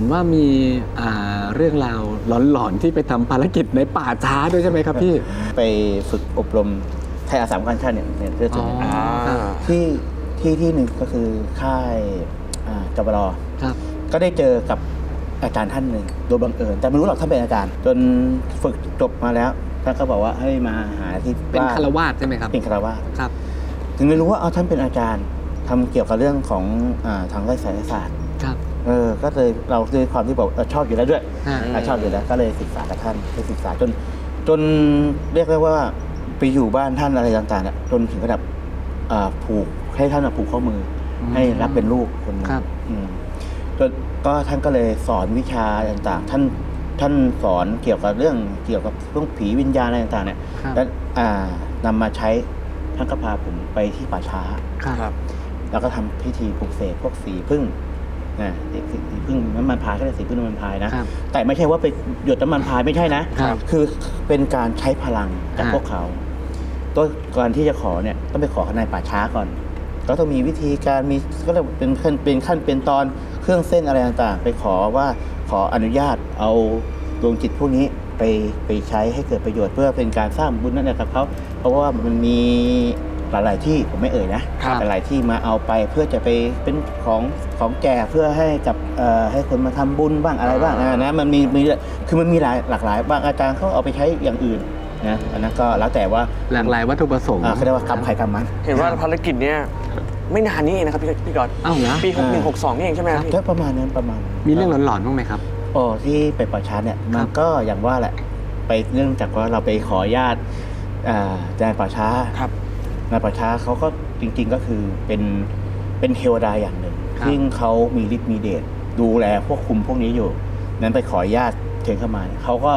ห็นว่ามีอ่าเรื่องราวหลอนๆที่ไปทำภารกิจในป่าช้าด้วยใช่ไหมครับพี่ ไปฝึกอบรมไทยอาสาคันชาติเนี่ยเนี่ยเรื่องส่วนใหญ่อ๋อครับที่ที่ที่หนึ่งก็คือค่ายอ่าจบรอครับก็ได้เจอกับอาจารย์ท่านหนึ่งโดยบังเอิญแต่ไม่รู้หรอกท่านเป็นอาจารย์ จนฝึกจบมาแล้วท่านก็บอกว่าให้มาหาที่เป็นบ้คารวาสใช่ไหมครับเป็นคารวาสครับ ถึงได้รู้ว่าเอาท่านเป็นอาจารย์ทำเกี่ยวกับเรื่องของอาทางด้านไสยศาสตร์ครับ เออก็เลยเราด้วยความที่บอกเออชอบอยู่แล้วด้วยอ่า อะชอบอยู่แล้วก็เลยศึกษากับท่านไปศึกษาจน จนเรียกได้ว่าไปอยู่บ้านท่านอะไรต่างๆเนี่ยจนถึงระดับอ่าผูกให้ท่านอะผูกข้อมืออมให้รับเป็นลูกคนหนึงครับ อืมจนก็ท่านก็เลยสอนวิชาต่างๆ ท่านท่านสอนเกี่ยวกับเรื่องเกี่ยวกับเรื่องผีวิญญาณอะไรต่างๆเนี่ย ครับแล้วอ่านำมาใช้ท่านก็พาผมไปที่ป่าช้า ครับ แล้วก็ทำพิธีปลุกเสกพวกสีพึ่ง นะสีสีพึ่งน้ำมันพายก็ได้สีพึ่งน้ำมันพายนะ ครับแต่ไม่ใช่ว่าไปหยดน้ำมันพายไม่ใช่นะ ครับคือเป็นการใช้พลังจากอ่าพวกเขาตัวก่อนที่จะขอเนี่ยต้องไปขอข้างในป่าช้าก่อนก็ต้องมีวิธีการมีก็เรียกว่าเป็นขั้นเป็นขั้นเป็นตอนเครื่องเส้นอะไรต่างๆ ไปขอว่าขออนุญาตเอาดวงจิตพวกนี้ไปไปใช้ให้เกิดประโยชน์เพื่อเป็นการสร้างบุญนั่นแหละกับเขาเพราะว่ามันมี หลายๆที่ผมไม่เอ่ยนะครับ หลายๆที่มาเอาไปเพื่อจะไปเป็นของของแจกเพื่อให้กับเอ่อให้คนมาทำบุญบ้างอะไรบ้างนะนะมันมีมีคือมันมีหลายหลากหลายบางอาจารย์เขาเอาไปใช้อย่างอื่นนะอันนั้นก็แล้วแต่ว่าหลากหลายวัตถุประสงค์อ่าเขาเรียกว่ากรรมใครกรรมมัน เห็นว่าภารกิจเนี้ยไม่นานนี้เองนะครับพี่พี่กอดเอ้าเหรอปีอ่า61 62นี่เองใช่ไหมครับพี่ ก็ประมาณนั้นประมาณมีเรื่องหลอนๆบ้างไหมครับ โอ้ที่ไปป่าช้าเนี่ยมันก็อย่างว่าแหละไปเนื่องจากว่าเราไปขออนุญาตอ่าอาจารย์ป่าช้าครับ นายป่าช้าเขาก็จริง ๆ ก็คือเป็นเป็นเทวดาอย่างหนึ่งครับ ซึ่งเขามีฤทธิ์มีเดชดูแลควบคุมพวกนี้อยู่ นั้นไปขออนุญาตเชิญเข้ามาเนี่ยเขาก็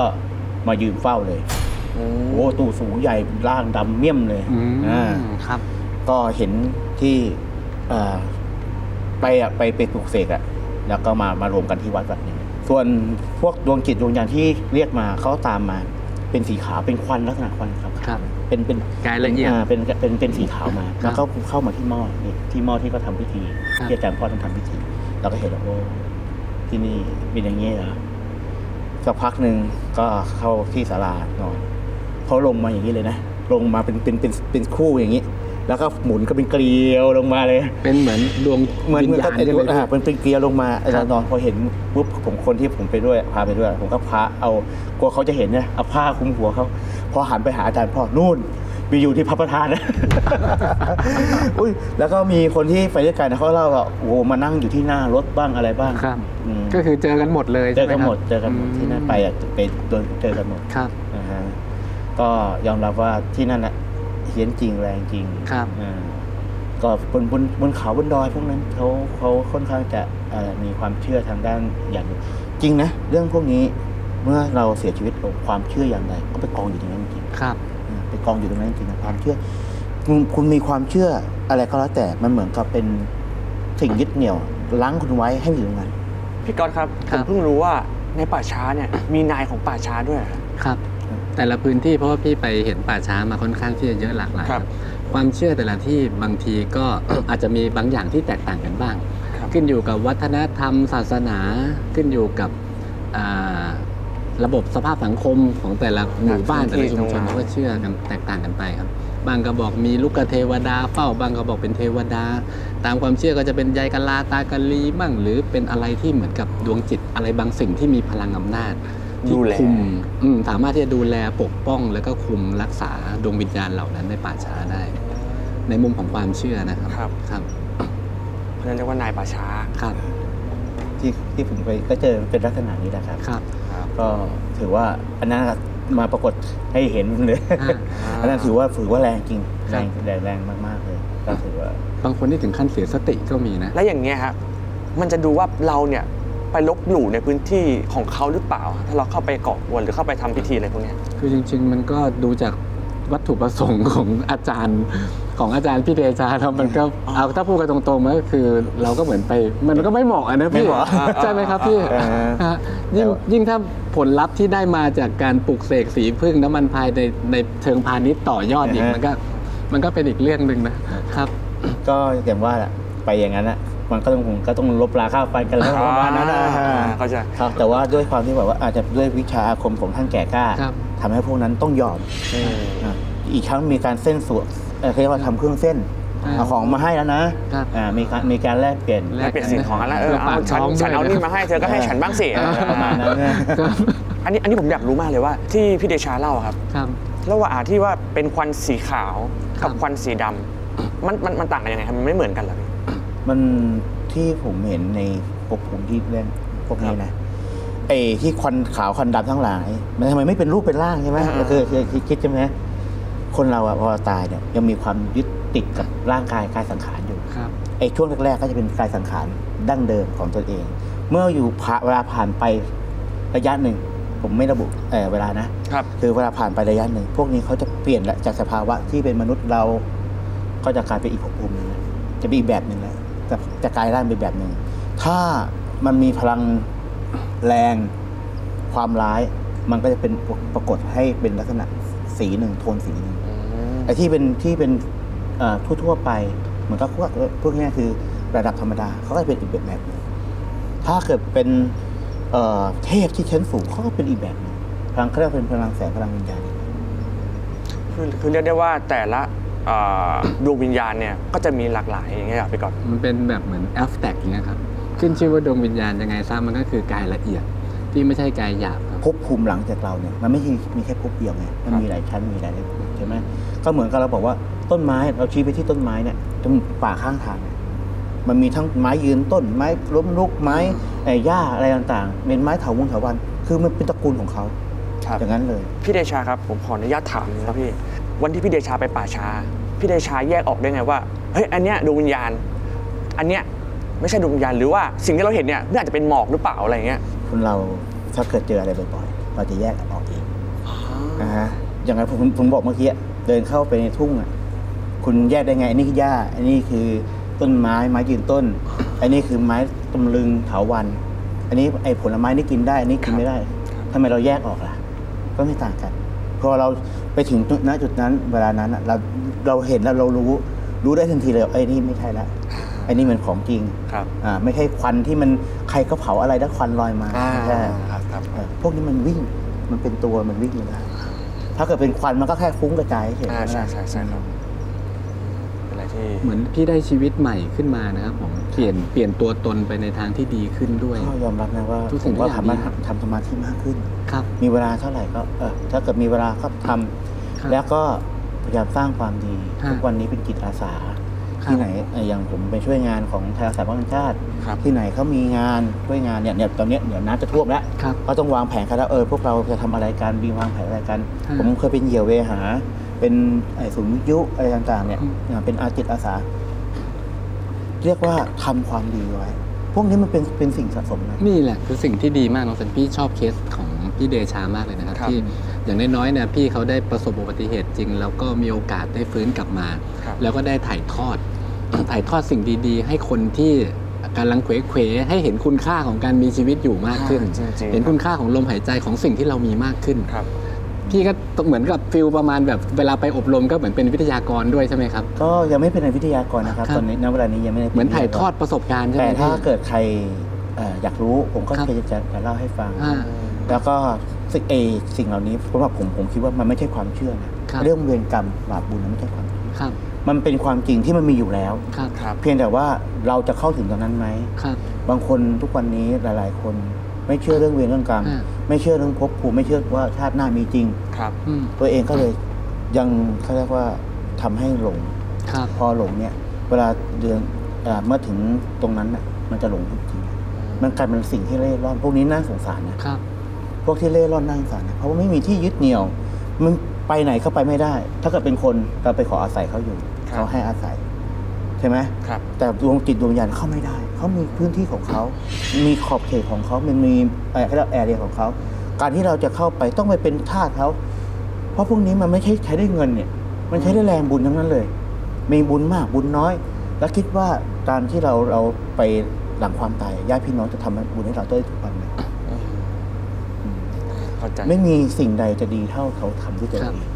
มายืนเฝ้าเลย โอ้ตูสูงใหญ่ร่างดำเมี่ยมเลยอืมอ่า ครับ ก็เห็นที่เอ่อไปอะไปไปปลุกเสกอะแล้วก็มามารวมกันที่วัดวัดหนึ่งส่วนพวกดวงจิตดวงวิญญาณที่เรียกมาเขาตามมา เป็นสีขาวเป็นควันลักษณะควันครับครับ เป็นเป็นกายละเอียดาเป็นเป็นเป็นสีขาวมา ครับแล้วก็เข้ามาที่หม้อนี่ที่หม้อที่เขาทำพิธีครับ ที่อาจารย์พ่อท่านทำพิธีเราก็เห็นแล้วโอ้ที่นี่เป็นอย่างนี้เหรอสักพักหนึ่งก็เข้าที่ศาลานอนเขาลงมาอย่างนี้เลยนะลงมาเป็นเป็นเป็นเป็นคู่อย่างนี้ แล้วก็หมุนก็เป็นเกลียวลงมาเลย เป็นเหมือนดวงเหมือนวิญเหมือนญาก็ณเป็นใช่ไหมอ่าเป็นเป็นเกลียวลงมาอาครัจาบรย์นอนพอเห็นปุ๊บผมคนที่ผมไปด้วยพาไปด้วย ผมก็พาเอากลัวเขาจะเห็นเนี่ยเอาผ้าคลุมหัวเขาพอหันไปหาอาจารย์พ่อนู่นมีอยู่ที่พระประธานนะอุ้ยแล้วก็มีคนที่ไปด้วยกันนะเขาเล่าว่าโอ้โหมานั่งอยู่ที่หน้ารถบ้างอะไรบ้างครับอืมก็คือเจอกันหมดเลยเจใช่อไหมกันครับหมดเจอกันหมดที่นั่นไปอะไปโดนเจอกันหมดครับนะฮะก็ยอมรับว่าที่นั่นอะ เฮี้ยนจริงแรงจริงครับอ่าก็บนบนบนเขาบนดอยพวกนั้นเขาเขาค่อนข้างจะเอ่อมีความเชื่อทางด้านอย่างหนึ่งจริงนะเรื่องพวกนี้เมื่อเราเสียชีวิตลงความเชื่ออย่างใดก็ไปกองอยู่ตรงนั้นจริงครับๆอ่าไปกองอยู่ตรงนั้นจริงนะความเชื่อคุณคุณมีความเชื่ออะไรก็แล้วแต่มันเหมือนกับเป็นสิ่งยึดเหนี่ยวล้างคุณไว้ให้อยู่ตรงนั้นพี่กอดครับคผรับมเพิ่งรู้ว่าในป่าช้าเนี่ยมีนายของป่าช้าด้วยเหรอครับ แต่ละพื้นที่เพราะว่าพี่ไปเห็นป่าช้ามาค่อนข้างที่จะเยอะหลากหลายครับ ความเชื่อแต่ละที่บางทีก็ อาจจะมีบางอย่างที่แตกต่างกันบ้าง ครับ ขึ้นอยู่กับวัฒนธรรม ศาสนาขึ้นอยู่กับอ่าระบบสภาพสังคมของแต่ละหมู่บ้านแต่ละชุมชนเขาก็เชื่อกันแตกต่างกันไปครับ บางก็บอกมีลูกเทวดาเฝ้าบางก็บอกเป็นเทวดา ตามความเชื่อก็จะเป็นยายกะลาตากะลีบ้างหรือเป็นอะไรที่เหมือนกับดวงจิตอะไรบางสิ่งที่มีพลังอำนาจ ที่ดูแลคุมอืมสามารถที่จะดูแลปกป้อง แล้วก็คุมรักษาดวงวิญญาณเหล่านั้นในป่าช้าได้ ในมุมของความเชื่อนะครับครับ ครับ เพราะฉะนั้นเรียกว่านายป่าช้า ครับที่ที่ผมไปก็เจอเป็นลักษณะนี้นะครับ ครับ ก็ถือว่าอันนั้นมาปรากฏให้เห็นเลยอ่า อันนั้นถือว่าถือว่าแรงจริงคแรรับ งแรงแรงมากๆเลยก็ถือว่า บางคนที่ถึงขั้นเสียสติก็มีนะ และอย่างเงี้ยครับมันจะดูว่าเราเนี่ย ไปลบหลู่ในพื้นที่ของเขาหรือเปล่า ถ้าเราเข้าไปก่อกวนหรือเข้าไปทำพิธีอะไรพวกเนี้ยคือจริง ๆ มันก็ดูจากวัตถุประสงค์ของอาจารย์ของอาจารย์พี่เดชาแล้วมันก็เอาถ้าพูดกันตรงๆมันก็คือ เราก็เหมือนไป มันก็ไม่เหมาะอะนะไม่พี่เหมาะใช่ไหมครับพี่เออฮะยิ่งยิ่งถ้าผลลัพธ์ที่ได้มาจากการปลูกเสกสีพึ่งน้ำมันพายในในเชิงพาณิชย์ต่อยอดอีกมันก็มันก็เป็นอีกเรื่องหนึ่งนะครับ ก็อย่างว่าแหละไปอย่างนั้นอะ มันก็ต้องผมก็ต้องลบราค่าไฟกันแล้วประมาณนั้นนะอ่าเข้าใจครับแต่ว่าด้วยความที่แบบว่าอาจจะด้วยวิชาอาคมของท่านแก่กล้าครับทำให้พวกนั้นต้องยอมอืมอะอีกครั้งมีการเส้นสวดเอ่อเขาเรียกว่าทำเครื่องเส้นอ่าเอาของมาให้แล้วนะครับอ่ามีการมีการแลกเปลี่ยนแลแล้วเปลี่ยนสิ่งของกันแล้วเออเอาปากฉันท้องฉันเอาด้วยนี่มาให้เธอก็ให้ฉันบ้างสิเออประมาณนั้นนะครับอันนี้อันนี้ผมอยากรู้มากเลยว่า ที่พี่เดชาเล่าอะครับครับระหว่างที่ว่าเป็นควันสีขาวครักับบควันสีดำมันมันมันต่างกันยังไงครับมันไม่เหมือนกันเหรอพี่ มันที่ผมเห็นในพวกผมที่เล่นพวกนี้นะไอ้ที่ควันขาวควันดำทั้งหลาย มันทำไมไม่เป็นรูปเป็นร่างใช่ไหมอ่าก็คือคือคือคิดใช่ไหมคนเราอะพอตายเนี่ยยังมีความยึดติดกับร่างกายกายสังขารอยู่ครับไอ้ช่วงแรกๆก็จะเป็นกายสังขารดั้งเดิมของตัวเอง เมื่ออยู่ผ่าเวลาผ่านไประยะหนึ่ง ผมไม่ระบุเอ่อเวลานะครับคือเวลาผ่านไประยะหนึ่ง พวกนี้เขาจะเปลี่ยนละจากสภาวะที่เป็นมนุษย์เราก็จะกลายเป็นอีกภพภูมิหนึงนะจะเป็นอีกแบบหนึ่งแล้ว จะจะกลายร่างเป็นแบบหนึ่ง ถ้ามันมีพลังแรงความร้าย มันก็จะเป็นปรากฏให้เป็นลักษณะสีหนึ่งโทนสีหนึ่งไอ้ที่เป็นที่เป็นเอ่อทั่วๆไปเหมือนกับพวกพวกเนี้ยคือระดับธรรมดาเขาก็จะเป็นอีกแบบแบบหนึงถ้าเกิดเป็นเอ่อเทพที่ชั้นสูงเขาก็เป็นอีกแบบหนึงพลังเขาเรียกว่าเป็นพลังแสงพลังวิญญาณคือคือเรียกได้ว่าแต่ละเอ่อ ดวงวิญญาณเนี่ยก็จะมีหลากหลายอย่างเงี้ยครับพี่ก่อนมันเป็นแบบเหมือนแอฟแตกอย่างเงี้ยครับขึ้นชื่อว่าดวงวิญญาณยังไงซะมันก็คือกายละเอียดที่ไม่ใช่กายหยาบครับภพภูมิหลังจากเราเนี่ยมันไม่ใช่มีแค่ภพเดียวไงมันมีหลายชั้นมีหลายระดับใช่ไหมก็เหมือนกับเราบอกว่าต้นไม้เราชี้ไปที่ต้นไม้เนี่ยตรงป่าข้างทางเนี่ยมันมีทั้งไม้ยืนต้นไม้ล้มลุกไม้ไอ้หญ้าอะไรต่างๆเป็นไม้เถาวงเถาวันคือมันเป็นตระกูลของเขาครับอย่างนั้นเลย พี่เดชาครับผมขออนุญาตถามนะครับพี่ วันที่พี่เดชาไปป่าช้าพี่เดชาแยกออกได้ไงว่าเฮ้ยอันเนี้ยดวงวิญญาณ อันเนี้ยไม่ใช่ดวงวิญญาณหรือว่าสิ่งที่เราเห็นเนี่ยน่าจะเป็นหมอกหรือเปล่าอะไรอย่างเงี้ยคนเราถ้าเกิดเจออะไรบ่อยๆเราจะแยกออกเองนะฮะอย่างไรผมผมบอกเมื่อกี้เดินเข้าไปในทุ่งอะคุณแยกได้ไงอันนี้คือหญ้าอันนี้คือต้นไม้ไม้ยืนต้น อันนี้คือไม้ตำลึงเถาวัน อันนี้ไอ้ผลไม้นี่กินได้อันนี้กินไม่ได้ทำไมเราแยกออกล่ะ ก็ไม่ต่างกัน พอเราไปถึงณจุดนั้น เวลานั้นอะเราเราเห็นแล้วเรารู้ รู้ได้ทันทีเลยว่าไอ้นี่ไม่ใช่ละไอ้นี่มันของจริงครับอ่าไม่ใช่ควันที่มันใครก็เผาอะไรแล้วควันลอยมาไม่ใช่ครับครับ เออพวกนี้มันวิ่งมันเป็นตัวมันวิ่งอยู่ได้ถ้าเกิดเป็นควันมันก็แค่ฟุ้งกระจายเฉยๆอ่าใช่ใช่ใช่ครับ เป็นอะไรที่เหมือนพี่ได้ชีวิตใหม่ขึ้นมานะครับผมเปลี่ยนเปลี่ยนตัวตนไปในทางที่ดีขึ้นด้วย ก็ยอมรับนะว่าทุกผสิ่งมก็ทุกอย่างทำมาดีครับ ทำสมาธิมากขึ้น ครับ มีเวลาเท่าไหร่ก็เออถ้าเกิดมีเวลาก็ทำครับแล้วก็พยายามสร้างความดีฮะทุกวันนี้เป็นจิตอาสา ครับที่ไหนเอ่ออย่างผมไปช่วยงานของไทยอาสาบ้านชาติ ครับ ที่ไหนเขามีงานช่วยงานเนี่ยเนี่ยตอนเนี้ยเดี๋ยวน้ำจะท่วมแล้วครับก็ต้องวางแผนกันแล้วเออพวกเราจะทำอะไรกันมีวางแผนอะไรกัน ฮะ ผมเคยเป็นเหยี่ยวเวหา เป็นไอ้ศูนย์วิทยุอะไรต่างๆเนี่ยอืมอ่าเป็นอาจิตอาสา เรียกว่าทำความดีไว้ พวกนี้มันเป็นเป็นสิ่งสะสมนะนี่แหละคือสิ่งที่ดีมากน้องเซนพี่ชอบเคสของพี่เดชามากเลยนะครับครับที่อย่างน้อยๆเนี่ยพี่เขาได้ประสบอุบัติเหตุจริง แล้วก็มีโอกาสได้ฟื้นกลับมาครับแล้วก็ได้ถ่ายทอด ถ่ายทอดสิ่งดีๆ ให้คนที่กำลังเขวๆให้เห็นคุณค่าของการมีชีวิตอยู่มากขึ้นจริงๆเห็นคุณค่าของลมหายใจของสิ่งที่เรามีมากขึ้นครับ พี่ก็เหมือนกับฟิลประมาณแบบเวลาไปอบรมก็เหมือนเป็นวิทยากรด้วยใช่ไหมครับ ก็ยังไม่เป็นวิทยากรนะครับครับตอนนี้ณเวลานี้ยังไม่ได้ป็เหมือนถ่ายวิกรทอดประสบการณ์ใช่ไหแต่มถ้าพี่เกิดใครเอ่ออยากรู้ผมก็ครับจะจะจะเล่าให้ฟังอ่าแล้วก็สิ่งเอสิ่งเหล่านี้เพราะว่าผมผมคิดว่ามันไม่ใช่ความเชื่อนะครับเรื่องเวรกรรมบาปบุญนั้นไม่ใช่ความเชื่อครับมันเป็นความจริงที่มันมีอยู่แล้วครับครับเพียงแต่ว่าเราจะเข้าถึงตรงนั้นไหมครับบางคนทุกวันนี้หลาย ๆ คนไม่เชื่อเรื่องเวรเรื่องกรรมอ่า ไม่เชื่อเรื่องภพภูมิไม่เชื่อว่าชาติหน้ามีจริง ครับ อืมตัวเองก็เลยยังเขาเรียกว่าทำให้หลง ครับ พอหลงเนี่ย เวลาเดือนเอ่อเมื่อถึงตรงนั้นน่ะมันจะหลงจริงๆมันกลายเป็นสิ่งที่เล่ร่อนพวกนี้น่าสงสารนะครับ พวกที่เล่ร่อนน่าสงสารนะเพราะว่าไม่มีที่ยึดเหนี่ยว มันไปไหนก็ไปไม่ได้ ถ้าเกิดเป็นคนเราไปขออาศัยเขาอยู่ครับ เขาให้อาศัยใช่ไหมครับ แต่ดวงจิตดวงวิญญาณเข้าไม่ได้ เขามีพื้นที่ของเขา มีขอบเขตของเขามันมีเอ่อเขาเรียกแอเรียของเขา การที่เราจะเข้าไปต้องไปเป็นทาสเขา เพราะพวกนี้มันไม่ใช่ใช้ได้เงินเนี่ย มันใช้ได้แรงบุญทั้งนั้นเลย มีบุญมากบุญน้อย แล้วคิดว่าการที่เราเราไปหลังความตายญาติพี่น้องจะทำบุญให้เราได้ทุกวันไหมเข้าใจไม่มีสิ่งใดจะดีเท่าเขาทำด้วยตัวครับเอง